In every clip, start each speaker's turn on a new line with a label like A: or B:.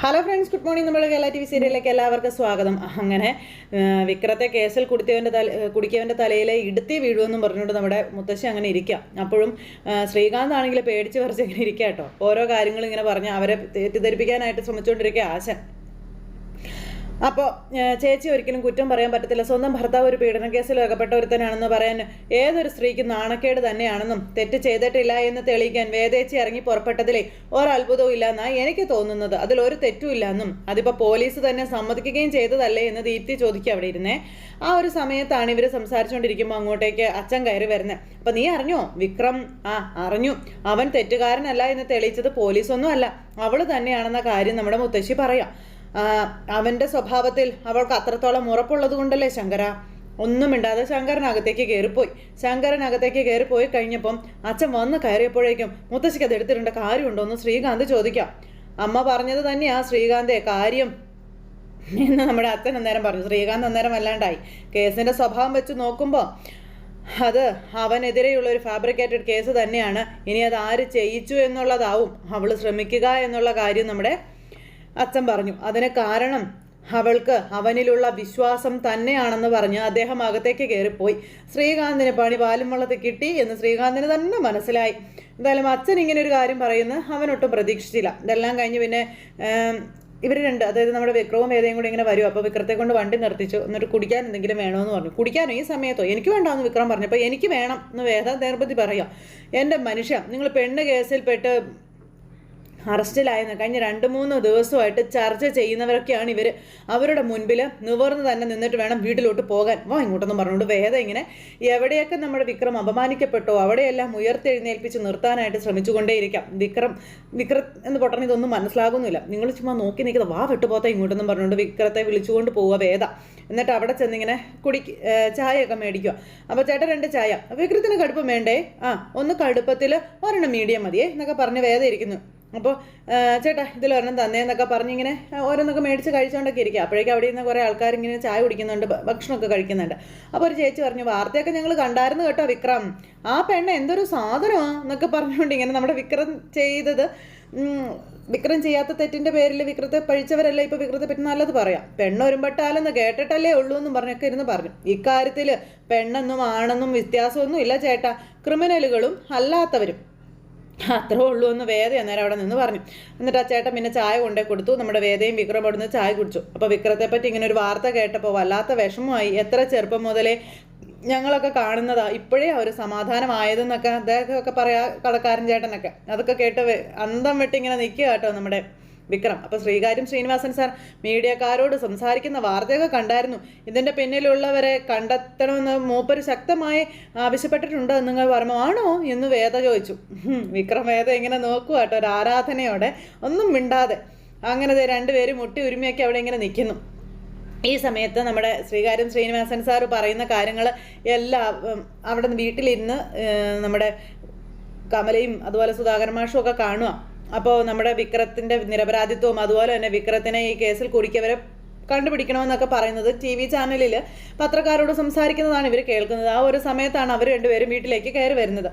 A: Hello friends good morning നമ്മൾ Kerala T V സീരിയലിലേക്ക് എല്ലാവർക്കും സ്വാഗതം. അങ്ങനെ വിക്രത്തെ കേസിൽ കുടിത്തിയവന്റെ തല കുടിക്കവന്റെ തലയിലെ ഇടുത്തി വീഴുമെന്നും പറഞ്ഞുകൊണ്ട് നമ്മുടെ മുത്തശ്ശി അങ്ങനെ ഇരിക്കുക അപ്പോഴും ശ്രീകാന്ത് ആണെങ്കിൽ പേടിച്ച് പറിച്ച് ഇങ്ങനെ ഇരിക്കുക കേട്ടോ. ഓരോ കാര്യങ്ങളും ഇങ്ങനെ പറഞ്ഞ് അവരെ തെറ്റിദ്ധരിപ്പിക്കാനായിട്ട് ശ്രമിച്ചുകൊണ്ടിരിക്കുക ആശൻ. അപ്പോൾ ചേച്ചി ഒരിക്കലും കുറ്റം പറയാൻ പറ്റത്തില്ല. സ്വന്തം ഭർത്താവ് ഒരു പീഡന കേസിൽ അകപ്പെട്ട ഒരുത്തനാണെന്ന് പറയാൻ ഏതൊരു സ്ത്രീക്ക് നാണക്കേട് തന്നെയാണെന്നും തെറ്റ് ചെയ്തിട്ടില്ല എന്ന് തെളിയിക്കാൻ വേദേച്ചി ഇറങ്ങി പുറപ്പെട്ടതിലെ ഒരത്ഭുതവും ഇല്ല എന്നാണ് എനിക്ക് തോന്നുന്നത്. അതിലൊരു തെറ്റും ഇല്ല എന്നും അതിപ്പോൾ പോലീസ് തന്നെ സമ്മതിക്കുകയും ചെയ്തതല്ലേ എന്ന് ദീപ്തി ചോദിക്കുക അവിടെ ഇരുന്നേ. ആ ഒരു സമയത്താണ് ഇവർ സംസാരിച്ചുകൊണ്ടിരിക്കുമ്പോൾ അങ്ങോട്ടേക്ക് അച്ഛൻ കയറി വരുന്നത്. അപ്പം നീ അറിഞ്ഞോ? വിക്രം ആ അറിഞ്ഞു. അവൻ തെറ്റുകാരനല്ല എന്ന് തെളിയിച്ചത് പോലീസൊന്നും അല്ല അവൾ തന്നെയാണെന്ന കാര്യം നമ്മുടെ മുത്തശ്ശി പറയാം. ആ, അവന്റെ സ്വഭാവത്തിൽ അവൾക്ക് അത്രത്തോളം ഉറപ്പുള്ളത് കൊണ്ടല്ലേ ശങ്കര? ഒന്നും മിണ്ടാതെ ശങ്കരനകത്തേക്ക് കയറിപ്പോയി ശങ്കരനകത്തേക്ക് കയറിപ്പോയി കഴിഞ്ഞപ്പം അച്ഛൻ വന്ന് കയറിയപ്പോഴേക്കും മുത്തശ്ശിക്ക് അത് എടുത്തിട്ടുണ്ട് കാര്യമുണ്ടോ എന്ന് ശ്രീകാന്ത് ചോദിക്കാം. അമ്മ പറഞ്ഞത് തന്നെയാ ശ്രീകാന്തേ കാര്യം. എന്ന് നമ്മുടെ അച്ഛൻ അന്നേരം പറഞ്ഞു. ശ്രീകാന്ത് അന്നേരം വല്ലാണ്ടായി. കേസിന്റെ സ്വഭാവം വെച്ച് നോക്കുമ്പോൾ അത് അവനെതിരെയുള്ള ഒരു ഫാബ്രിക്കേറ്റഡ് കേസ് തന്നെയാണ്. ഇനി അത് ആര് ചെയ്യിച്ചു എന്നുള്ളതാവും. അവൾ ശ്രമിക്കുക എന്നുള്ള കാര്യം നമ്മുടെ അച്ഛൻ പറഞ്ഞു അതിന് കാരണം അവൾക്ക് അവനിലുള്ള വിശ്വാസം തന്നെയാണെന്ന് പറഞ്ഞ് അദ്ദേഹം അകത്തേക്ക് കയറിപ്പോയി. ശ്രീകാന്തിന് പണി പാലും വള്ളത്തിൽ കിട്ടി എന്ന് ശ്രീകാന്തിന് തന്നെ മനസ്സിലായി. എന്തായാലും അച്ഛൻ ഇങ്ങനെ ഒരു കാര്യം പറയുന്ന അവനൊട്ടും പ്രതീക്ഷിച്ചില്ല. ഇതെല്ലാം കഴിഞ്ഞ് പിന്നെ ഇവർ രണ്ട് അതായത് നമ്മുടെ വിക്രവും വേദയും കൂടി ഇങ്ങനെ വരും. അപ്പോൾ വിക്രത്തെ കൊണ്ട് വണ്ടി നിർത്തിച്ചു. എന്നിട്ട് കുടിക്കാൻ എന്തെങ്കിലും വേണമെന്ന് പറഞ്ഞു. കുടിക്കാനോ ഈ സമയത്തോ? എനിക്ക് വേണ്ടാന്ന് വിക്രം പറഞ്ഞു അപ്പോൾ എനിക്ക് വേണം എന്ന് വേദ നിർബന്ധി പറയാം എന്റെ മനുഷ്യ നിങ്ങൾ പെണ്ണ് കേസിൽപ്പെട്ട് അറസ്റ്റിലായെന്ന് കഴിഞ്ഞ രണ്ട് മൂന്ന് ദിവസമായിട്ട് ചർച്ച ചെയ്യുന്നവരൊക്കെയാണ് ഇവർ അവരുടെ മുൻപിൽ നിവർന്ന് തന്നെ നിന്നിട്ട് വേണം വീട്ടിലോട്ട് പോകാൻ. വാ ഇങ്ങോട്ടൊന്നും പറഞ്ഞുകൊണ്ട് വേദ ഇങ്ങനെ എവിടെയൊക്കെ നമ്മുടെ വിക്രം അപമാനിക്കപ്പെട്ടോ അവിടെയെല്ലാം ഉയർത്തെഴുന്നേൽപ്പിച്ച് നിർത്താനായിട്ട് ശ്രമിച്ചുകൊണ്ടേയിരിക്കാം. വിക്രം വിക്രം എന്ന് പൊട്ടണ ഇതൊന്നും മനസ്സിലാകുന്നില്ല. നിങ്ങൾ ചുമ്മാ നോക്കി നിൽക്കുന്നത്. വാ വിട്ടുപോത്ത ഇങ്ങോട്ടൊന്നും പറഞ്ഞുകൊണ്ട് വിക്രത്തെ വിളിച്ചുകൊണ്ട് പോവുക വേദ. എന്നിട്ട് അവിടെ ചെന്നിങ്ങനെ കുടി ചായയൊക്കെ മേടിക്കുക. അപ്പോൾ ചേട്ടൻ രണ്ട് ചായ. വിക്രത്തിന് കടുപ്പം വേണ്ടേ? ആ ഒന്ന് കടുപ്പത്തിൽ ഒരെണ്ണം മീഡിയം മതിയേ എന്നൊക്കെ പറഞ്ഞ് വേദ ഇരിക്കുന്നു. അപ്പോൾ ചേട്ടാ ഇതിൽ ഒരെണ്ണം തന്നേന്നൊക്കെ പറഞ്ഞിങ്ങനെ ഓരോന്നൊക്കെ മേടിച്ച് കഴിച്ചുകൊണ്ടൊക്കെ ഇരിക്കുക അപ്പോഴേക്കും അവിടെ നിന്ന് കുറേ ആൾക്കാർ ഇങ്ങനെ ചായ കുടിക്കുന്നുണ്ട് ഭക്ഷണമൊക്കെ കഴിക്കുന്നുണ്ട്. അപ്പോൾ ഒരു ചേച്ചി പറഞ്ഞു വാർത്തയൊക്കെ ഞങ്ങൾ കണ്ടായിരുന്നു കേട്ടോ വിക്രം. ആ പെണ്ണ എന്തൊരു സാധനമാണ് എന്നൊക്കെ പറഞ്ഞുകൊണ്ട് ഇങ്ങനെ നമ്മുടെ വിക്രം ചെയ്തത്. വിക്രം ചെയ്യാത്ത തെറ്റിന്റെ പേരിൽ വിക്രത്തെ പഴിച്ചവരല്ല ഇപ്പോൾ വിക്രത്തെ പറ്റി നല്ലത് പറയാം. പെണ്ണ് ഒരുമ്പെട്ടാലെന്ന് കേട്ടിട്ടല്ലേ ഉള്ളൂ എന്നും പറഞ്ഞൊക്കെ ഇരുന്ന് പറഞ്ഞു. ഇക്കാര്യത്തിൽ പെണ്ണെന്നും ആണെന്നും വ്യത്യാസമൊന്നും ഇല്ല ചേട്ടാ. ക്രിമിനലുകളും അല്ലാത്തവരും. അത്രേ ഉള്ളൂ എന്ന് വേദ അന്നേരം അവിടെ നിന്ന് പറഞ്ഞു. എന്നിട്ട് ആ ചേട്ടൻ പിന്നെ ചായ കൊണ്ടേ കൊടുത്തു. നമ്മുടെ വേദയും വിക്രം അവിടെ നിന്ന് ചായ കുടിച്ചു. അപ്പോൾ വിക്രത്തെ പറ്റി ഇങ്ങനെ ഒരു വാർത്ത കേട്ടപ്പോൾ വല്ലാത്ത വിഷമമായി. എത്ര ചെറുപ്പം മുതലേ ഞങ്ങളൊക്കെ കാണുന്നതാ ഇപ്പോഴേ അവർ സമാധാനമായതെന്നൊക്കെ അദ്ദേഹമൊക്കെ പറയാ കടക്കാരൻ ചേട്ടനൊക്കെ. അതൊക്കെ കേട്ട് അന്തം വിട്ടിങ്ങനെ നിൽക്കുക കേട്ടോ നമ്മുടെ വിക്രം. അപ്പോൾ ശ്രീകാര്യം ശ്രീനിവാസൻ സാർ മീഡിയക്കാരോട് സംസാരിക്കുന്ന വാർത്തയൊക്കെ കണ്ടായിരുന്നു. ഇതിന്റെ പിന്നിലുള്ളവരെ കണ്ടെത്തണമെന്ന് മൂപ്പര് ശക്തമായി ആവശ്യപ്പെട്ടിട്ടുണ്ട് നിങ്ങൾ പറഞ്ഞു. ആണോ എന്ന് വേദ ചോദിച്ചു. വിക്രം വേദ ഇങ്ങനെ നോക്കുക കേട്ടോ ഒരു ആരാധനയോടെ. ഒന്നും മിണ്ടാതെ. അങ്ങനെ രണ്ടുപേരും മുട്ടി ഉരുമിയൊക്കെ അവിടെ ഇങ്ങനെ നിൽക്കുന്നു. ഈ സമയത്ത് നമ്മുടെ ശ്രീകാര്യം ശ്രീനിവാസൻ സാർ പറയുന്ന കാര്യങ്ങൾ എല്ലാം അവിടെ വീട്ടിലിരുന്ന് നമ്മുടെ കമലയും അതുപോലെ സുധാകരൻ മാഷും ഒക്കെ കാണുക അപ്പോൾ നമ്മുടെ വിക്രത്തിന്റെ നിരപരാധിത്വവും അതുപോലെ തന്നെ വിക്രത്തിനെ ഈ കേസിൽ കുടിക്കവരെ കണ്ടുപിടിക്കണമെന്നൊക്കെ പറയുന്നത് ടി വി ചാനലിൽ പത്രക്കാരോട് സംസാരിക്കുന്നതാണ് ഇവർ കേൾക്കുന്നത്. ആ ഒരു സമയത്താണ് അവർ രണ്ടുപേരും വീട്ടിലേക്ക് കയറി വരുന്നത്.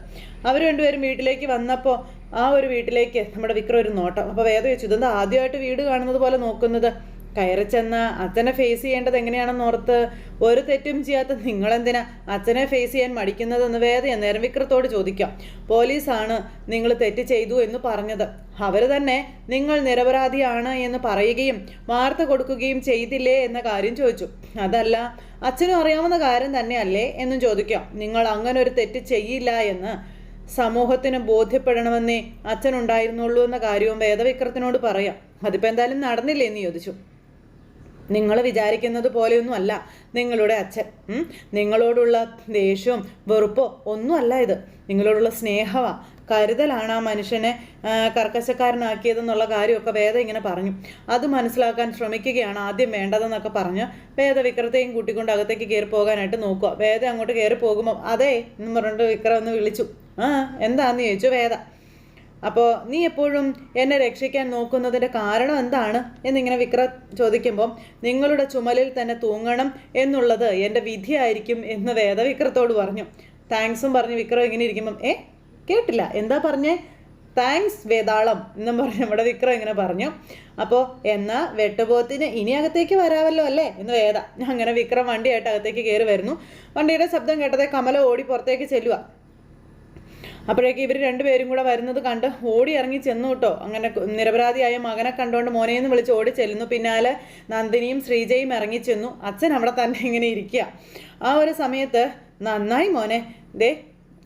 A: അവർ രണ്ടുപേരും വീട്ടിലേക്ക് വന്നപ്പോൾ ആ ഒരു വീട്ടിലേക്ക് നമ്മുടെ വിക്രം ഒരു നോട്ടം. അപ്പോൾ വേദ വെച്ചു ഇതെന്താ ആദ്യമായിട്ട് വീട് കാണുന്നത് പോലെ നോക്കുന്നത്? കയറി ചെന്ന് അച്ഛനെ ഫേസ് ചെയ്യേണ്ടത് എങ്ങനെയാണെന്ന് ഓർത്ത് ഒരു തെറ്റും ചെയ്യാത്ത നിങ്ങളെന്തിനാ അച്ഛനെ ഫേസ് ചെയ്യാൻ മടിക്കുന്നതെന്ന് വേദ നേരം വിക്രത്തോട് ചോദിക്കാം. പോലീസാണ് നിങ്ങൾ തെറ്റ് ചെയ്തു എന്ന് പറഞ്ഞത്. അവർ തന്നെ നിങ്ങൾ നിരപരാധിയാണ് എന്ന് പറയുകയും വാർത്ത കൊടുക്കുകയും ചെയ്തില്ലേ എന്ന കാര്യം ചോദിച്ചു. അതല്ല അച്ഛനും അറിയാവുന്ന കാര്യം തന്നെയല്ലേ എന്നും ചോദിക്കാം. നിങ്ങൾ അങ്ങനെ ഒരു തെറ്റ് ചെയ്യില്ല എന്ന് സമൂഹത്തിന് ബോധ്യപ്പെടണമെന്നേ അച്ഛനുണ്ടായിരുന്നുള്ളൂ എന്ന കാര്യവും വേദവിക്രത്തിനോട് പറയാം. അതിപ്പോൾ എന്തായാലും നടന്നില്ലേ? എന്ന് ചോദിച്ചു. നിങ്ങൾ വിചാരിക്കുന്നത് പോലെയൊന്നും അല്ല. നിങ്ങളുടെ അച്ഛൻ നിങ്ങളോടുള്ള ദേഷ്യവും വെറുപ്പോ ഒന്നും അല്ല ഇത്. നിങ്ങളോടുള്ള സ്നേഹമാണ് കരുതലാണ് ആ മനുഷ്യനെ കർക്കശക്കാരനാക്കിയതെന്നുള്ള കാര്യമൊക്കെ വേദ ഇങ്ങനെ പറഞ്ഞു. അത് മനസ്സിലാക്കാൻ ശ്രമിക്കുകയാണ് ആദ്യം വേണ്ടതെന്നൊക്കെ പറഞ്ഞ് വേദ വിക്രത്തെയും കൂട്ടിക്കൊണ്ട് അകത്തേക്ക് കയറി പോകാനായിട്ട് നോക്കുക. വേദ അങ്ങോട്ട് കയറി പോകുമ്പോൾ അതെ എന്ന് പറഞ്ഞിട്ട് വിക്രം ഒന്ന് വിളിച്ചു. ആ എന്താന്ന്? ചോദിച്ചു വേദ. അപ്പോൾ നീ എപ്പോഴും എന്നെ രക്ഷിക്കാൻ നോക്കുന്നതിന്റെ കാരണം എന്താണ്? എന്നിങ്ങനെ വിക്ര ചോദിക്കുമ്പോൾ നിങ്ങളുടെ ചുമലിൽ തന്നെ തൂങ്ങണം എന്നുള്ളത് എന്റെ വിധിയായിരിക്കും എന്ന് വേദ വിക്രത്തോട് പറഞ്ഞു. താങ്ക്സും പറഞ്ഞ് വിക്രം ഇങ്ങനെ ഇരിക്കുമ്പം ഏ കേട്ടില്ല. എന്താ പറഞ്ഞേ? താങ്ക്സ് വേതാളം എന്നും പറഞ്ഞ് നമ്മുടെ വിക്രം ഇങ്ങനെ പറഞ്ഞു. അപ്പോൾ എന്നാ വെട്ടുപോത്തിന് ഇനി അകത്തേക്ക് വരാമല്ലോ അല്ലേ? എന്ന് വേദ. അങ്ങനെ വിക്രം വണ്ടിയായിട്ട് അകത്തേക്ക് കയറി വരുന്നു. വണ്ടിയുടെ ശബ്ദം കേട്ടതേ കമല ഓടി പുറത്തേക്ക് ചെല്ലുക അപ്പോഴേക്ക് ഇവർ രണ്ടുപേരും കൂടെ വരുന്നത് കണ്ട് ഓടി ഇറങ്ങി ചെന്നു കേട്ടോ. അങ്ങനെ നിരപരാധിയായ മകനെ കണ്ടുകൊണ്ട് മോനെയെന്ന് വിളിച്ച് ഓടി ചെല്ലുന്നു. പിന്നാലെ നന്ദിനിയും ശ്രീജയും ഇറങ്ങി ചെന്നു. അച്ഛൻ അവിടെ തന്നെ ഇങ്ങനെ ഇരിക്കുക ആ ഒരു സമയത്ത് നന്നായി മോനെ. ദേ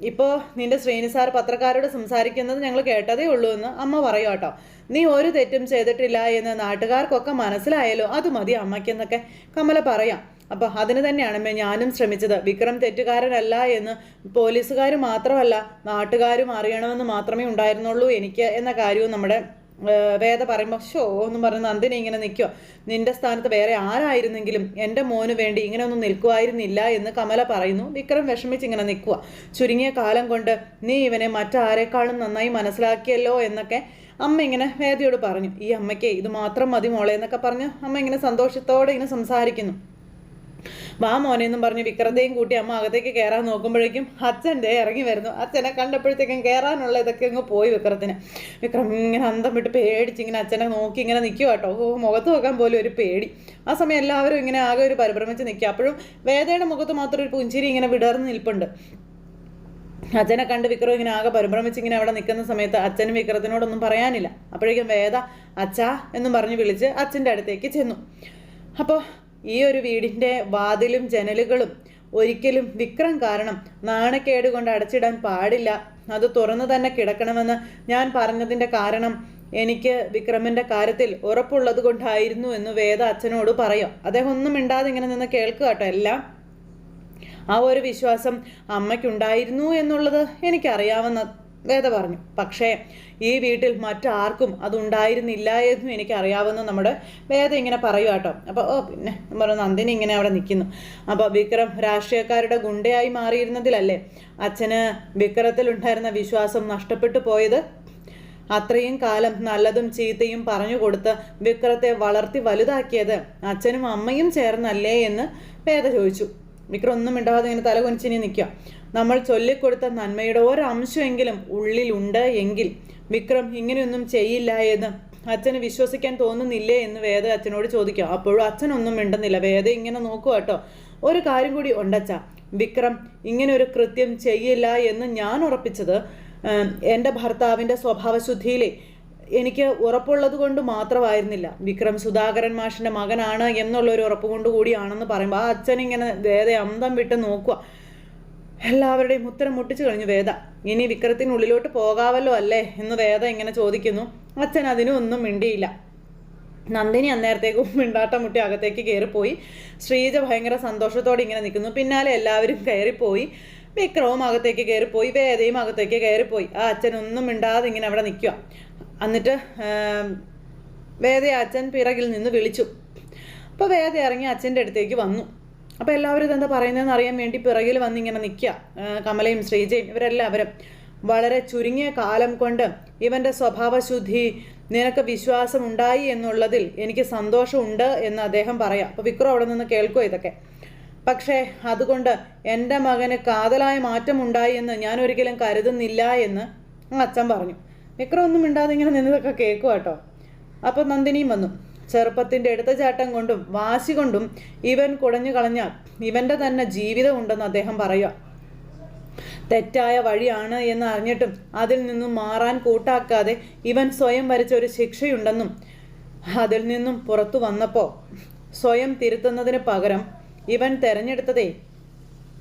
A: ഇപ്പോൾ നിന്റെ ശ്രീനി സാർ പത്രക്കാരോട് സംസാരിക്കുന്നത് ഞങ്ങൾ കേട്ടതേ ഉള്ളൂ എന്ന് അമ്മ പറയൂ കേട്ടോ നീ ഒരു തെറ്റും ചെയ്തിട്ടില്ല എന്ന് നാട്ടുകാർക്കൊക്കെ മനസ്സിലായല്ലോ അത് മതി അമ്മയ്ക്കെന്നൊക്കെ കമല പറയാം. അപ്പോൾ അതിന് തന്നെയാണ് ഞാനും ശ്രമിച്ചത്. വിക്രം തെറ്റുകാരനല്ല എന്ന് പോലീസുകാർ മാത്രമല്ല നാട്ടുകാരും അറിയണമെന്ന് മാത്രമേ ഉണ്ടായിരുന്നുള്ളൂ എനിക്ക് എന്ന കാര്യവും നമ്മുടെ വേദ പറയുമ്പോൾ ഷോ എന്ന് പറഞ്ഞ് നന്ദിനി ഇങ്ങനെ നിൽക്കുക നിന്റെ സ്ഥാനത്ത് വേറെ ആരായിരുന്നെങ്കിലും എന്റെ മോന് വേണ്ടി ഇങ്ങനെ ഒന്നും നിൽക്കുമായിരുന്നില്ല എന്ന് കമല പറയുന്നു. വിക്രം വിഷമിച്ച് ഇങ്ങനെ നിൽക്കുക ചുരുങ്ങിയ കാലം കൊണ്ട് നീ ഇവനെ മറ്റാരെക്കാളും നന്നായി മനസ്സിലാക്കിയല്ലോ എന്നൊക്കെ അമ്മ ഇങ്ങനെ വേദയോട് പറഞ്ഞു. ഈ അമ്മയ്ക്ക് ഇത് മാത്രം മതി മോളെ എന്നൊക്കെ പറഞ്ഞ് അമ്മ ഇങ്ങനെ സന്തോഷത്തോടെ ഇങ്ങനെ സംസാരിക്കുന്നു. വാ മോനെ എന്നും പറഞ്ഞ് വിക്രതയും കൂട്ടി അമ്മ അകത്തേക്ക് കയറാൻ നോക്കുമ്പോഴേക്കും അച്ഛന്റെ ഇറങ്ങി വരുന്നു. അച്ഛനെ കണ്ടപ്പോഴത്തേക്കും കയറാനുള്ള ഇതൊക്കെ അങ്ങ് പോയി വിക്രത്തിന്. വിക്രം ഇങ്ങനെ അന്തം വിട്ട് പേടിച്ച് ഇങ്ങനെ അച്ഛനെ നോക്കി ഇങ്ങനെ നിൽക്കുക കേട്ടോ. മുഖത്ത് നോക്കാൻ പോലും ഒരു പേടി. ആ സമയം എല്ലാവരും ഇങ്ങനെ ആകെ ഒരു പരിഭ്രമിച്ച് നിൽക്കുക അപ്പോഴും വേദയുടെ മുഖത്ത് മാത്രം ഒരു പുഞ്ചിരി ഇങ്ങനെ വിടർന്ന് നിൽപ്പുണ്ട്. അച്ഛനെ കണ്ട് വിക്രം ഇങ്ങനെ ആകെ പരിഭ്രമിച്ച് ഇങ്ങനെ അവിടെ നിൽക്കുന്ന സമയത്ത് അച്ഛനും വിക്രത്തിനോടൊന്നും പറയാനില്ല. അപ്പോഴേക്കും വേദ അച്ഛാ എന്നും പറഞ്ഞ് വിളിച്ച് അച്ഛന്റെ അടുത്തേക്ക് ചെന്നു. അപ്പോൾ ഈ ഒരു വീടിന്റെ വാതിലും ജനലുകളും ഒരിക്കലും വിക്രം കാരണം നാണക്കേട് കൊണ്ട് അടച്ചിടാൻ പാടില്ല. അത് തുറന്നു തന്നെ കിടക്കണമെന്ന് ഞാൻ പറഞ്ഞതിന്റെ കാരണം എനിക്ക് വിക്രമിന്റെ കാര്യത്തിൽ ഉറപ്പുള്ളത് കൊണ്ടായിരുന്നു എന്ന് വേദ അച്ഛനോട് പറയാം. അദ്ദേഹം ഒന്നും മിണ്ടാതെ ഇങ്ങനെ നിന്ന് കേൾക്കുക കേട്ടോ എല്ലാം. ആ ഒരു വിശ്വാസം അമ്മയ്ക്കുണ്ടായിരുന്നു എന്നുള്ളത് എനിക്കറിയാവുന്ന വേദ പറഞ്ഞു. പക്ഷേ ഈ വീട്ടിൽ മറ്റാർക്കും അതുണ്ടായിരുന്നില്ല എന്നും എനിക്കറിയാവുന്ന നമ്മുടെ വേദ ഇങ്ങനെ പറയുക കേട്ടോ അപ്പോൾ ഓ പിന്നെ പറഞ്ഞു നന്ദിനി ഇങ്ങനെ അവിടെ നിൽക്കുന്നു അപ്പോൾ വിക്രം രാഷ്ട്രീയക്കാരുടെ ഗുണ്ടയായി മാറിയിരുന്നതിലല്ലേ അച്ഛന് വിക്രത്തിലുണ്ടായിരുന്ന വിശ്വാസം നഷ്ടപ്പെട്ടു പോയത്? അത്രയും കാലം നല്ലതും ചീത്തയും പറഞ്ഞു കൊടുത്ത് വിക്രത്തെ വളർത്തി വലുതാക്കിയത് അച്ഛനും അമ്മയും ചേർന്നല്ലേ എന്ന് വേദ ചോദിച്ചു. വിക്രം ഒന്നും മിണ്ടാതെ ഇങ്ങനെ തല കൊനിച്ചിനി നിൽക്കുക നമ്മൾ ചൊല്ലിക്കൊടുത്ത നന്മയുടെ ഒരംശമെങ്കിലും ഉള്ളിലുണ്ട് എങ്കിൽ വിക്രം ഇങ്ങനെയൊന്നും ചെയ്യില്ല എന്ന് അച്ഛന് വിശ്വസിക്കാൻ തോന്നുന്നില്ലേ എന്ന് വേദ അച്ഛനോട് ചോദിക്കാം. അപ്പോഴും അച്ഛനൊന്നും മിണ്ടുന്നില്ല. വേദ ഇങ്ങനെ നോക്കുക കേട്ടോ. ഒരു കാര്യം കൂടി ഉണ്ടച്ച. വിക്രം ഇങ്ങനെ ഒരു കൃത്യം ചെയ്യില്ല എന്ന് ഞാൻ ഉറപ്പിച്ചത് എന്റെ ഭർത്താവിന്റെ സ്വഭാവശുദ്ധിയിലെ. എനിക്ക് ഉറപ്പുള്ളത് കൊണ്ട് മാത്രമായിരുന്നില്ല. വിക്രം സുധാകരൻ മാഷിന്റെ മകനാണ് എന്നുള്ള ഒരു ഉറപ്പ് കൊണ്ട് കൂടിയാണെന്ന് പറയുമ്പോൾ ആ അച്ഛൻ ഇങ്ങനെ വേദ അന്തം വിട്ട് നോക്കുക. എല്ലാവരുടെയും ഉത്തരം മുട്ടിച്ചു കഴിഞ്ഞു വേദ. ഇനി വിക്രത്തിനുള്ളിലോട്ട് പോകാവല്ലോ അല്ലേ? എന്ന് വേദ ഇങ്ങനെ ചോദിക്കുന്നു. അച്ഛൻ അതിനും ഒന്നും മിണ്ടിയില്ല. നന്ദിനി അന്നേരത്തേക്കും മിണ്ടാട്ടം മുട്ടി അകത്തേക്ക് കയറിപ്പോയി ശ്രീജ ഭയങ്കര സന്തോഷത്തോടെ ഇങ്ങനെ നിൽക്കുന്നു. പിന്നാലെ എല്ലാവരും കയറിപ്പോയി. വിക്രവും അകത്തേക്ക് കയറിപ്പോയി വേദയും അകത്തേക്ക് കയറിപ്പോയി. ആ അച്ഛനൊന്നും മിണ്ടാതെ ഇങ്ങനെ അവിടെ നിൽക്കുക. എന്നിട്ട് വേദയെ അച്ഛൻ പിറകിൽ നിന്ന് വിളിച്ചു. അപ്പോൾ വേദ ഇറങ്ങി അച്ഛന്റെ അടുത്തേക്ക് വന്നു. അപ്പോൾ എല്ലാവരും ഇതെന്താ പറയുന്നതെന്ന് അറിയാൻ വേണ്ടി പിറകിൽ വന്നിങ്ങനെ നിൽക്കുക കമലയും ശ്രീജയും ഇവരെല്ലാവരും. വളരെ ചുരുങ്ങിയ കാലം കൊണ്ട് ഇവന്റെ സ്വഭാവശുദ്ധി നിനക്ക് വിശ്വാസം ഉണ്ടായി എന്നുള്ളതിൽ എനിക്ക് സന്തോഷമുണ്ട് എന്ന് അദ്ദേഹം പറയാം. അപ്പോൾ വിക്രം അവിടെ നിന്ന് കേൾക്കുമോ ഇതൊക്കെ? പക്ഷേ അതുകൊണ്ട് എന്റെ മകന് കാതലായ മാറ്റമുണ്ടായി എന്ന് ഞാൻ ഒരിക്കലും കരുതുന്നില്ല എന്ന് അച്ഛൻ പറഞ്ഞു. വിക്രം ഒന്നും മിണ്ടാതെ ഇങ്ങനെ നിന്നതൊക്കെ കേൾക്കുക കേട്ടോ അപ്പോൾ നന്ദിനിയും വന്നു. ചെറുപ്പത്തിന്റെ എടുത്തചാട്ടം കൊണ്ടും വാശി കൊണ്ടും ഇവൻ കുടഞ്ഞു കളഞ്ഞാൽ ഇവന്റെ തന്നെ ജീവിതം ഉണ്ടെന്ന് അദ്ദേഹം പറയുക. തെറ്റായ വഴിയാണ് എന്ന് അറിഞ്ഞിട്ടും അതിൽ നിന്നും മാറാൻ കൂട്ടാക്കാതെ ഇവൻ സ്വയം വരച്ച ഒരു ശിക്ഷയുണ്ടെന്നും അതിൽ നിന്നും പുറത്തു വന്നപ്പോൾ സ്വയം തിരുത്തുന്നതിന് പകരം ഇവൻ തെരഞ്ഞെടുത്തതേ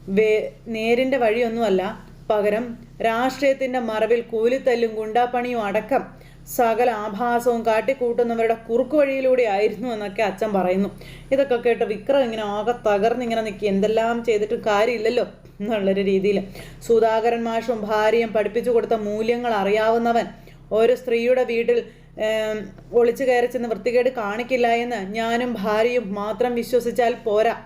A: വേ നേരിന്റെ വഴിയൊന്നുമല്ല. പകരം രാഷ്ട്രീയത്തിന്റെ മറവിൽ കൂലിത്തല്ലും ഗുണ്ടാപ്പണിയും അടക്കം സകല ആഭാസവും കാട്ടിക്കൂട്ടുന്നവരുടെ കുറുക്കു വഴിയിലൂടെ ആയിരുന്നു എന്നൊക്കെ അച്ഛൻ പറയുന്നു. ഇതൊക്കെ കേട്ട് വിക്രം ഇങ്ങനെ ആകെ തകർന്നിങ്ങനെ നിൽക്കി എന്തെല്ലാം ചെയ്തിട്ടും കാര്യമില്ലല്ലോ എന്നുള്ളൊരു രീതിയിൽ സുധാകരൻ മാഷും ഭാര്യയും പഠിപ്പിച്ചു കൊടുത്ത മൂല്യങ്ങൾ അറിയാവുന്നവൻ ഒരു സ്ത്രീയുടെ വീട്ടിൽ ഒളിച്ചു കയറി ചെന്ന് വൃത്തികേട് കാണിക്കില്ല എന്ന് ഞാനും ഭാര്യയും മാത്രം വിശ്വസിച്ചാൽ പോരാ.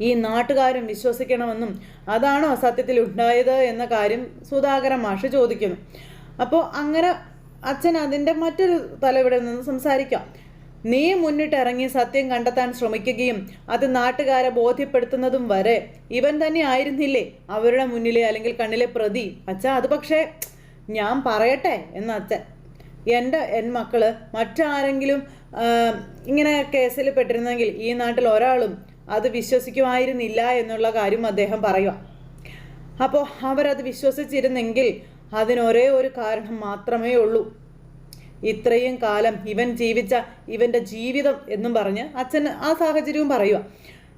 A: ഈ നാട്ടുകാരും വിശ്വസിക്കണമെന്നും അതാണോ സത്യത്തിൽ ഉണ്ടായത് എന്ന കാര്യം സുധാകരൻ മാഷ് ചോദിക്കുന്നു. അപ്പോൾ അങ്ങനെ അച്ഛൻ അതിന്റെ മറ്റൊരു തലവിടെ നിന്ന് സംസാരിക്കാം. നീ മുന്നിട്ടിറങ്ങി സത്യം കണ്ടെത്താൻ ശ്രമിക്കുകയും അത് നാട്ടുകാരെ ബോധ്യപ്പെടുത്തുന്നതും വരെ ഇവൻ തന്നെ ആയിരുന്നില്ലേ? അവരുടെ മുന്നിലെ അല്ലെങ്കിൽ കണ്ണിലെ പ്രതി. അച്ഛ അത് പക്ഷേ ഞാൻ പറയട്ടെ? എന്ന് അച്ഛൻ. എന്റെ എൻ മക്കൾ മറ്റാരെങ്കിലും ഇങ്ങനെ കേസിൽ പെട്ടിരുന്നെങ്കിൽ ഈ നാട്ടിൽ ഒരാളും അത് വിശ്വസിക്കുമായിരുന്നില്ല എന്നുള്ള കാര്യം അദ്ദേഹം പറയുക അപ്പോൾ അവരത് വിശ്വസിച്ചിരുന്നെങ്കിൽ അതിനൊരേ ഒരു കാരണം മാത്രമേ ഉള്ളൂ. ഇത്രയും കാലം ഇവൻ ജീവിച്ച ഇവന്റെ ജീവിതം എന്നും പറഞ്ഞ് അച്ഛൻ ആ സാഹചര്യവും പറയുക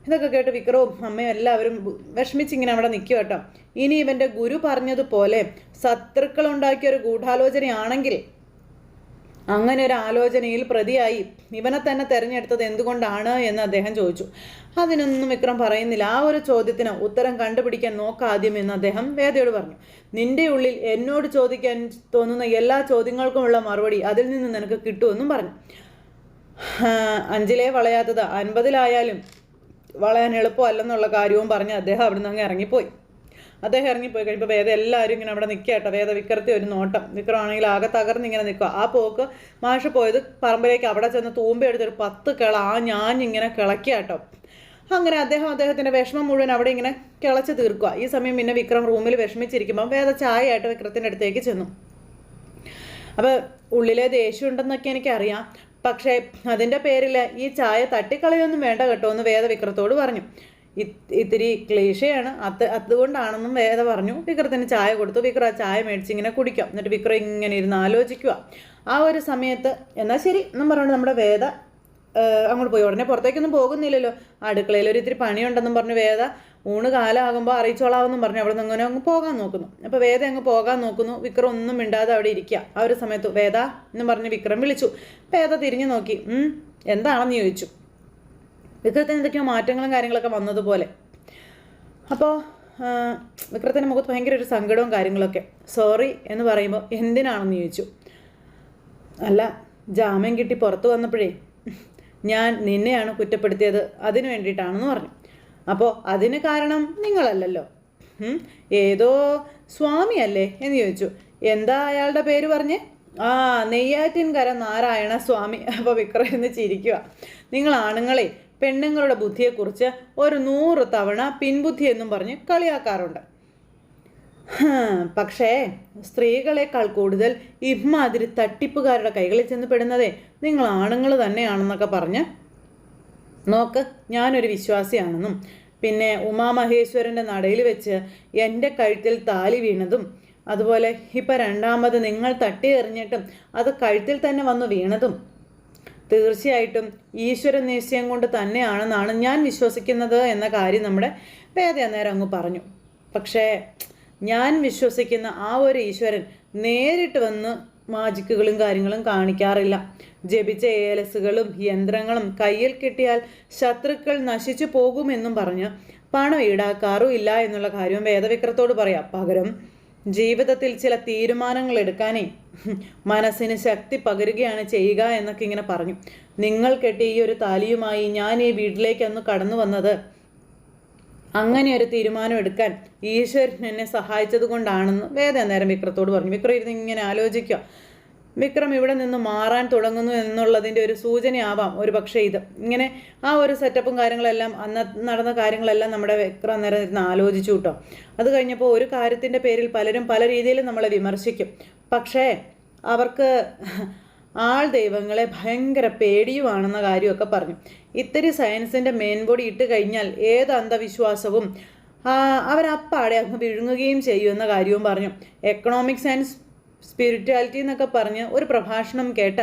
A: ഇതൊക്കെ കേട്ട് വിക്രവും അമ്മയും എല്ലാവരും വിഷമിച്ചിങ്ങനെ അവിടെ നിൽക്കുക കേട്ടോ. ഇനി ഇവന്റെ ഗുരു പറഞ്ഞതുപോലെ ശത്രുക്കൾ ഉണ്ടാക്കിയ ഒരു ഗൂഢാലോചനയാണെങ്കിൽ അങ്ങനെ ഒരു ആലോചനയിൽ പ്രതിയായി. ഇവനെ തന്നെ തെരഞ്ഞെടുത്തത് എന്തുകൊണ്ടാണ് എന്ന് അദ്ദേഹം ചോദിച്ചു. അതിനൊന്നും വിക്രം പറയുന്നില്ല. ആ ഒരു ചോദ്യത്തിന് ഉത്തരം കണ്ടുപിടിക്കാൻ നോക്കാദ്യം എന്ന് അദ്ദേഹം വേദയോട് പറഞ്ഞു. നിന്റെ ഉള്ളിൽ എന്നോട് ചോദിക്കാൻ തോന്നുന്ന എല്ലാ ചോദ്യങ്ങൾക്കുമുള്ള മറുപടി അതിൽ നിന്ന് നിനക്ക് കിട്ടുമെന്നും പറഞ്ഞു. അഞ്ചിലേ വളയാത്തത് അൻപതിലായാലും വളയാൻ എളുപ്പമല്ലെന്നുള്ള കാര്യവും പറഞ്ഞ് അദ്ദേഹം അവിടുന്ന് അങ്ങ് ഇറങ്ങിപ്പോയി. അദ്ദേഹം ഇറങ്ങിപ്പോയി കഴിയുമ്പോൾ വേദ എല്ലാവരും ഇങ്ങനെ അവിടെ നിൽക്കുക കേട്ടോ. വേദ വിക്രത്തെ ഒരു നോട്ടം. വിക്രമാണെങ്കിൽ ആകെ തകർന്ന് ഇങ്ങനെ നിൽക്കുക ആ പോക്ക് മാഷ് പോയത് പറമ്പിലേക്ക് അവിടെ ചെന്ന് തൂമ്പയെടുത്ത് ഒരു പത്ത് കിള ആ ഞാൻ ഇങ്ങനെ കിളക്കുക കേട്ടോ. അങ്ങനെ അദ്ദേഹം അദ്ദേഹത്തിന്റെ വിഷമം മുഴുവൻ അവിടെ ഇങ്ങനെ കിളച്ച് തീർക്കുക ഈ സമയം പിന്നെ വിക്രം റൂമിൽ വിഷമിച്ചിരിക്കുമ്പോൾ വേദ ചായയായിട്ട് വിക്രത്തിന്റെ അടുത്തേക്ക് ചെന്നു. അപ്പോൾ ഉള്ളിലെ ദേഷ്യം ഉണ്ടെന്നൊക്കെ എനിക്കറിയാം. പക്ഷേ അതിന്റെ പേരിൽ ഈ ചായ തട്ടിക്കളയൊന്നും വേണ്ട കേട്ടോ എന്ന് വേദ വിക്രത്തോട് പറഞ്ഞു. ഇത്തിരി ക്ലേശയാണ്. അത് അതുകൊണ്ടാണെന്നും വേദ പറഞ്ഞു. വിക്രത്തിന് ചായ കൊടുത്തു. വിക്ര ആ ചായ മേടിച്ച് ഇങ്ങനെ കുടിക്കാം. എന്നിട്ട് വിക്ര ഇങ്ങനെ ഇരുന്ന് ആലോചിക്കുക ആ ഒരു സമയത്ത് എന്നാൽ ശരി എന്നും പറഞ്ഞുകൊണ്ട് നമ്മുടെ വേദ അങ്ങോട്ട് പോയി. ഉടനെ പുറത്തേക്കൊന്നും പോകുന്നില്ലല്ലോ. അടുക്കളയിൽ ഒരു ഇത്തിരി പണിയുണ്ടെന്നും പറഞ്ഞു വേദ. ഊണ് കാലമാകുമ്പോൾ അറിയിച്ചോളാമെന്നും പറഞ്ഞു. അവിടെ നിന്ന് അങ്ങനെ അങ്ങ് പോകാൻ നോക്കുന്നു. അപ്പോൾ വേദ അങ്ങ് പോകാൻ നോക്കുന്നു. വിക്രം ഒന്നും മിണ്ടാതെ അവിടെ ഇരിക്കുക ആ ഒരു സമയത്ത് വേദ എന്ന് പറഞ്ഞ് വിക്രം വിളിച്ചു. വേദ തിരിഞ്ഞു നോക്കി. "ഉം, എന്താണെന്ന് ചോദിച്ചു. വിക്രത്തിന് എന്തൊക്കെയോ മാറ്റങ്ങളും കാര്യങ്ങളൊക്കെ വന്നതുപോലെ. അപ്പോൾ വിക്രത്തിന്റെ മുഖത്ത് ഭയങ്കര ഒരു സങ്കടവും കാര്യങ്ങളൊക്കെ. സോറി എന്ന് പറയുമ്പോൾ എന്തിനാണെന്ന് ചോദിച്ചു? അല്ല ജാമ്യം കിട്ടി പുറത്ത് വന്നപ്പോഴേ ഞാൻ നിന്നെയാണ് കുറ്റപ്പെടുത്തിയത് അതിന് വേണ്ടിയിട്ടാണെന്ന് പറഞ്ഞു. അപ്പോൾ അതിന് കാരണം നിങ്ങളല്ലല്ലോ. ഏതോ സ്വാമിയല്ലേ? എന്ന് ചോദിച്ചു. എന്താ അയാളുടെ പേര് പറഞ്ഞേ? ആ നെയ്യാറ്റിൻകര നാരായണ സ്വാമി അപ്പോൾ വിക്രം എന്ന് ചിരിക്കുക നിങ്ങൾ ആണുങ്ങളെ പെണ്ണുങ്ങളുടെ ബുദ്ധിയെക്കുറിച്ച് ഒരു നൂറ് തവണ പിൻബുദ്ധി എന്നും പറഞ്ഞ് കളിയാക്കാറുണ്ട്. പക്ഷേ സ്ത്രീകളെക്കാൾ കൂടുതൽ ഇമ്മാതിരി തട്ടിപ്പുകാരുടെ കൈകളിൽ ചെന്ന് പെടുന്നതേ നിങ്ങൾ ആണുങ്ങൾ തന്നെയാണെന്നൊക്കെ പറഞ്ഞ് നോക്ക് ഞാനൊരു വിശ്വാസിയാണെന്നും പിന്നെ ഉമാമഹേശ്വരന്റെ നടയിൽ വെച്ച് എന്റെ കഴുത്തിൽ താലി വീണതും അതുപോലെ ഇപ്പം രണ്ടാമത് നിങ്ങൾ തട്ടി എറിഞ്ഞിട്ടും അത് കഴുത്തിൽ തന്നെ വന്നു വീണതും തീർച്ചയായിട്ടും ഈശ്വര നിശ്ചയം കൊണ്ട് തന്നെയാണെന്നാണ് ഞാൻ വിശ്വസിക്കുന്നത് എന്ന കാര്യം നമ്മുടെ വേദ നേരം അങ്ങ് പറഞ്ഞു. പക്ഷേ ഞാൻ വിശ്വസിക്കുന്ന ആ ഒരു ഈശ്വരൻ നേരിട്ട് വന്ന് മാജിക്കുകളും കാര്യങ്ങളും കാണിക്കാറില്ല. ജപിച്ച ഏലസുകളും യന്ത്രങ്ങളും കയ്യിൽ കിട്ടിയാൽ ശത്രുക്കൾ നശിച്ചു പോകുമെന്നും പറഞ്ഞ് പണം ഈടാക്കാറും ഇല്ല എന്നുള്ള കാര്യം വേദവിക്രത്തോട് പറയാം. പകരം ജീവിതത്തിൽ ചില തീരുമാനങ്ങൾ എടുക്കാനേ മനസ്സിന് ശക്തി പകരുകയാണ് ചെയ്യുക എന്നൊക്കെ ഇങ്ങനെ പറഞ്ഞു. നിങ്ങൾ കെട്ടി ഈ ഒരു താലിയുമായി ഞാൻ ഈ വീട്ടിലേക്ക് അന്ന് കടന്നു വന്നത്. അങ്ങനെ ഒരു തീരുമാനം എടുക്കാൻ ഈശ്വരൻ എന്നെ സഹായിച്ചത് കൊണ്ടാണെന്ന് വേദ നേരം വിക്രത്തോട് പറഞ്ഞു. വിക്രം ഇരുന്ന് ഇങ്ങനെ ആലോചിക്കുക. വിക്രം ഇവിടെ നിന്ന് മാറാൻ തുടങ്ങുന്നു എന്നുള്ളതിന്റെ ഒരു സൂചനയാവാം ഒരു പക്ഷേ ഇത്. ഇങ്ങനെ ആ ഒരു സെറ്റപ്പും കാര്യങ്ങളെല്ലാം അന്ന് നടന്ന കാര്യങ്ങളെല്ലാം നമ്മുടെ വിക്രം അന്നേരം ഇരുന്ന് ആലോചിച്ചു കേട്ടോ. അത് കഴിഞ്ഞപ്പോൾ ഒരു കാര്യത്തിന്റെ പേരിൽ പലരും പല രീതിയിലും നമ്മളെ വിമർശിക്കും. പക്ഷേ അവർക്ക് ആൾ ദൈവങ്ങളെ ഭയങ്കര പേടിയുമാണെന്ന കാര്യമൊക്കെ പറഞ്ഞു. ഇത്തിരി സയൻസിന്റെ മെയിൻ ബോഡി ഇട്ട് കഴിഞ്ഞാൽ ഏത് അന്ധവിശ്വാസവും അവരപ്പാടെ അങ്ങ് വിഴുങ്ങുകയും ചെയ്യുമെന്ന കാര്യവും പറഞ്ഞു. എക്കണോമിക് ആൻഡ് സ്പിരിച്വാലിറ്റി എന്നൊക്കെ പറഞ്ഞ് ഒരു പ്രഭാഷണം കേട്ട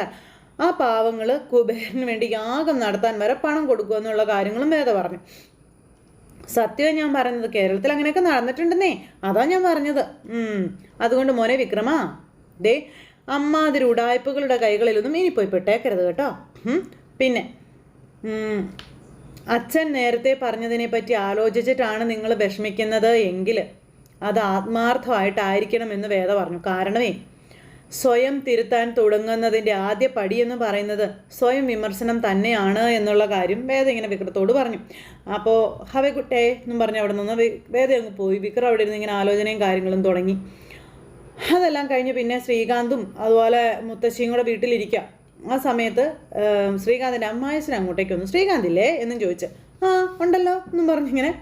A: ആ പാവങ്ങൾ കുബേരന് വേണ്ടി യാഗം നടത്താൻ വരെ പണം കൊടുക്കുക എന്നുള്ള കാര്യങ്ങളും വേദ പറഞ്ഞു. സത്യം ഞാൻ പറഞ്ഞത്. കേരളത്തിൽ അങ്ങനെയൊക്കെ നടന്നിട്ടുണ്ടെന്നേ. അതാ ഞാൻ പറഞ്ഞത്. അതുകൊണ്ട് മോനെ വിക്രമാ ദേ അമ്മാതിരി ഉടായ്പകളുടെ കൈകളിലൊന്നും ഇനി പോയി പെട്ടേക്കരുത് കേട്ടോ. പിന്നെ അച്ഛൻ നേരത്തെ പറഞ്ഞതിനെ പറ്റി ആലോചിച്ചിട്ടാണ് നിങ്ങൾ വിഷമിക്കുന്നത് എങ്കിൽ അത് ആത്മാർത്ഥമായിട്ടായിരിക്കണം എന്ന് വേദ പറഞ്ഞു. കാരണമേ സ്വയം തിരുത്താൻ തുടങ്ങുന്നതിന്റെ ആദ്യ പടിയെന്ന് പറയുന്നത് സ്വയം വിമർശനം തന്നെയാണ് എന്നുള്ള കാര്യം വേദ ഇങ്ങനെ വിക്രത്തോട് പറഞ്ഞു. അപ്പോൾ ഹവേ കുട്ടേ എന്നും പറഞ്ഞ് അവിടെ നിന്ന് വേദ അങ്ങ് പോയി. വിക്രം അവിടെ ഇരുന്ന് ഇങ്ങനെ ആലോചനയും കാര്യങ്ങളും തുടങ്ങി. അതെല്ലാം കഴിഞ്ഞ് പിന്നെ ശ്രീകാന്തും അതുപോലെ മുത്തശ്ശിയും കൂടെ വീട്ടിലിരിക്കുക ആ സമയത്ത് ശ്രീകാന്തിന്റെ അമ്മായച്ചൻ അങ്ങോട്ടേക്ക് വന്നു. ശ്രീകാന്തില്ലേ? എന്നും ചോദിച്ച്. ആ ഉണ്ടല്ലോ എന്നും പറഞ്ഞിങ്ങനെ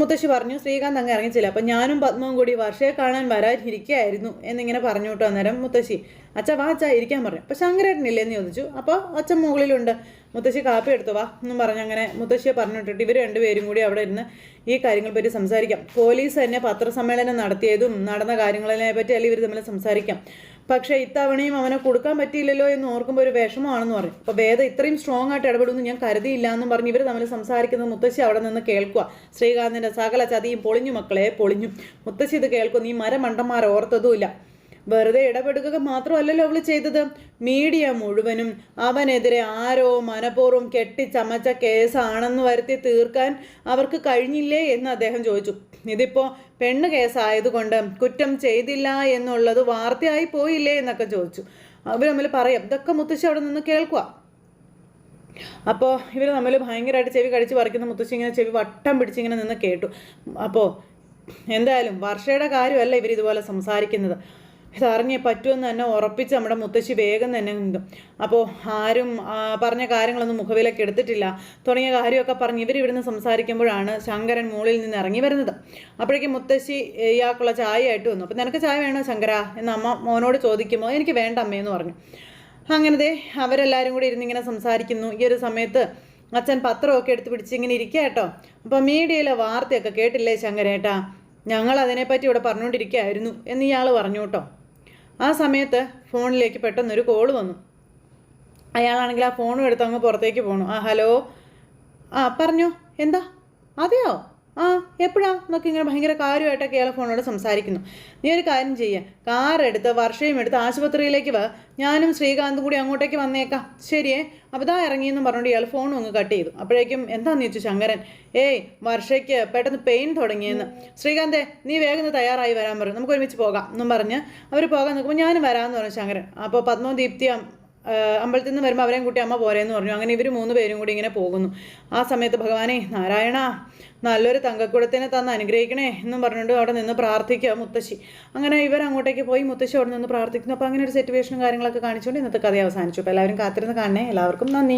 A: മുത്തശ്ശി പറഞ്ഞു ശ്രീകാന്ത് അങ്ങ് ഇറങ്ങിച്ചില്ല. അപ്പം ഞാനും പത്മവും കൂടി വർഷയെ കാണാൻ വരാതിരിക്കായിരുന്നു എന്നിങ്ങനെ പറഞ്ഞു കേട്ടോ അന്നേരം മുത്തശ്ശി. അച്ഛ വാ അച്ഛ ഇരിക്കാൻ പറഞ്ഞു. അപ്പോൾ ശങ്കരേട്ടനില്ലേ എന്ന് ചോദിച്ചു. അപ്പോൾ അച്ഛൻ മുകളിലുണ്ട്. മുത്തശ്ശി കാപ്പി എടുത്തു വാ എന്നും പറഞ്ഞ് അങ്ങനെ മുത്തശ്ശിയെ പറഞ്ഞിട്ടിട്ട് ഇവർ രണ്ടുപേരും കൂടി അവിടെ ഇരുന്ന് ഈ കാര്യങ്ങളെ പറ്റി സംസാരിക്കാം. പോലീസ് തന്നെ പത്രസമ്മേളനം നടത്തിയതും നടന്ന കാര്യങ്ങളെ പറ്റി അല്ലെങ്കിൽ ഇവർ തമ്മിൽ സംസാരിക്കാം. പക്ഷേ ഇത്തവണയും അവനെ കൊടുക്കാൻ പറ്റിയില്ലല്ലോ എന്ന് ഓർക്കുമ്പോൾ ഒരു വിഷമമാണെന്ന് പറഞ്ഞു അപ്പോൾ വേദ ഇത്രയും സ്ട്രോങ് ആയിട്ട് ഇടപെടുമെന്ന് ഞാൻ കരുതിയില്ല എന്നും പറഞ്ഞ് ഇവർ തമ്മിൽ സംസാരിക്കുന്നത് മുത്തശ്ശി അവിടെ നിന്ന് കേൾക്കുക. ശ്രീകാന്തിന്റെ സകല ചതിയും പൊളിഞ്ഞു മക്കളെ പൊളിഞ്ഞു. മുത്തശ്ശി ഇത് കേൾക്കുന്നു. നീ മരമണ്ടന്മാർ ഓർത്തതുമില്ല. വെറുതെ ഇടപെടുക മാത്രമല്ലല്ലോ അവൾ ചെയ്തത്. മീഡിയ മുഴുവനും അവനെതിരെ ആരോ മനഃപൂർവം കെട്ടിച്ചമച്ച കേസാണെന്ന് വരുത്തി തീർക്കാൻ അവർക്ക് കഴിഞ്ഞില്ലേ എന്ന് അദ്ദേഹം ചോദിച്ചു. ഇതിപ്പോൾ പെണ്ണ് കേസായതുകൊണ്ട് കുറ്റം ചെയ്തില്ല എന്നുള്ളത് വാർത്തയായി പോയില്ലേ എന്നൊക്കെ ചോദിച്ചു. അവർ നമ്മൾ പറയാം. ഇതൊക്കെ മുത്തശ്ശി അവിടെ നിന്ന് കേൾക്കുക അപ്പോൾ ഇവർ തമ്മിൽ ഭയങ്കരമായിട്ട് ചെവി കടിച്ച് പറിക്കുന്ന മുത്തശ്ശി ഇങ്ങനെ ചെവി വട്ടം പിടിച്ചിങ്ങനെ നിന്ന് കേട്ടു. അപ്പോൾ എന്തായാലും വർഷയുടെ കാര്യമല്ല ഇവർ ഇതുപോലെ സംസാരിക്കുന്നത്. ഇതറിഞ്ഞേ പറ്റുമെന്ന് തന്നെ ഉറപ്പിച്ച് നമ്മുടെ മുത്തശ്ശി വേഗം തന്നെ നിന്നു അപ്പോൾ ആരും പറഞ്ഞ കാര്യങ്ങളൊന്നും മുഖവിലേക്ക് എടുത്തിട്ടില്ല. തുടങ്ങിയ കാര്യമൊക്കെ പറഞ്ഞ് ഇവരിവിടുന്ന് സംസാരിക്കുമ്പോഴാണ് ശങ്കരൻ മുകളിൽ നിന്ന് ഇറങ്ങി വരുന്നത്. അപ്പോഴേക്കും മുത്തശ്ശി ഇയാൾക്കുള്ള ചായ ആയിട്ട് വന്നു. അപ്പോൾ നിനക്ക് ചായ വേണോ ശങ്കര? എന്ന് അമ്മ മോനോട് ചോദിക്കുമ്പോൾ എനിക്ക് വേണ്ട അമ്മയെന്ന് പറഞ്ഞു. അങ്ങനെ ദേ അവരെല്ലാവരും കൂടി ഇരുന്നിങ്ങനെ സംസാരിക്കുന്നു. ഈ ഒരു സമയത്ത് അച്ഛൻ പത്രമൊക്കെ എടുത്ത് പിടിച്ച് ഇങ്ങനെ ഇരിക്കുക കേട്ടോ. അപ്പോൾ മീഡിയയിലെ വാർത്തയൊക്കെ കേട്ടില്ലേ ശങ്കരേട്ടാ? ഞങ്ങൾ അതിനെപ്പറ്റി ഇവിടെ പറഞ്ഞുകൊണ്ടിരിക്കുകയായിരുന്നു എന്ന് ഇയാൾ പറഞ്ഞു കേട്ടോ. ആ സമയത്ത് ഫോണിലേക്ക് പെട്ടെന്നൊരു കോൾ വന്നു. അയാളാണെങ്കിൽ ആ ഫോണും എടുത്ത് അങ്ങ് പുറത്തേക്ക് പോണു. ആ ഹലോ? ആ പറഞ്ഞോ. എന്താ? അതെയോ? ആ എപ്പോഴാ? എന്നൊക്കെ ഇങ്ങനെ ഭയങ്കര കാര്യമായിട്ടൊക്കെ ഇയാൾ ഫോണോട് സംസാരിക്കുന്നു. നീ ഒരു കാര്യം ചെയ്യ. കാറെടുത്ത് വർഷയും എടുത്ത് ആശുപത്രിയിലേക്ക് വാ. ഞാനും ശ്രീകാന്തും കൂടി അങ്ങോട്ടേക്ക് വന്നേക്കാം. ശരിയേ. അപ്പോൾ ഇതാ ഇറങ്ങിയെന്ന് പറഞ്ഞുകൊണ്ട് ഇയാൾ ഫോണും അങ്ങ് കട്ട് ചെയ്തു. അപ്പോഴേക്കും എന്താന്ന് ചോദിച്ചു ശങ്കരൻ? ഏയ് വർഷയ്ക്ക് പെട്ടെന്ന് പെയിൻ തുടങ്ങിയെന്ന്. ശ്രീകാന്തേ നീ വേഗം തയ്യാറായി വരാൻ പറഞ്ഞു നമുക്ക് ഒരുമിച്ച് പോകാം. എന്നും പറഞ്ഞ് അവർ പോകാൻ നിൽക്കുമ്പോൾ ഞാനും വരാമെന്ന് പറഞ്ഞു ശങ്കരൻ. അപ്പോൾ പത്മോ ദീപ്തിയും അമ്പലത്തിൽ നിന്ന് വരുമ്പോൾ അവരെയും കൂട്ടി അമ്മ പോരേന്ന് പറഞ്ഞു. അങ്ങനെ ഇവർ മൂന്ന് പേരും കൂടി ഇങ്ങനെ പോകുന്നു. ആ സമയത്ത് ഭഗവാനെ നാരായണ നല്ലൊരു തങ്കക്കുടത്തിനെ തന്ന് അനുഗ്രഹിക്കണേ എന്നും പറഞ്ഞുകൊണ്ട് അവിടെ നിന്ന് പ്രാർത്ഥിക്കുക മുത്തശ്ശി. അങ്ങനെ ഇവർ അങ്ങോട്ടേക്ക് പോയി മുത്തശ്ശി അവിടെ നിന്ന് പ്രാർത്ഥിക്കുന്നു. അപ്പോൾ അങ്ങനെ ഒരു സിറ്റുവേഷനും കാര്യങ്ങളൊക്കെ കാണിച്ചുകൊണ്ട് ഇന്നത്തെ കഥ അവസാനിച്ചു. അപ്പോൾ എല്ലാവരും കാത്തിരുന്ന് കാണണേ. എല്ലാവർക്കും നന്ദി.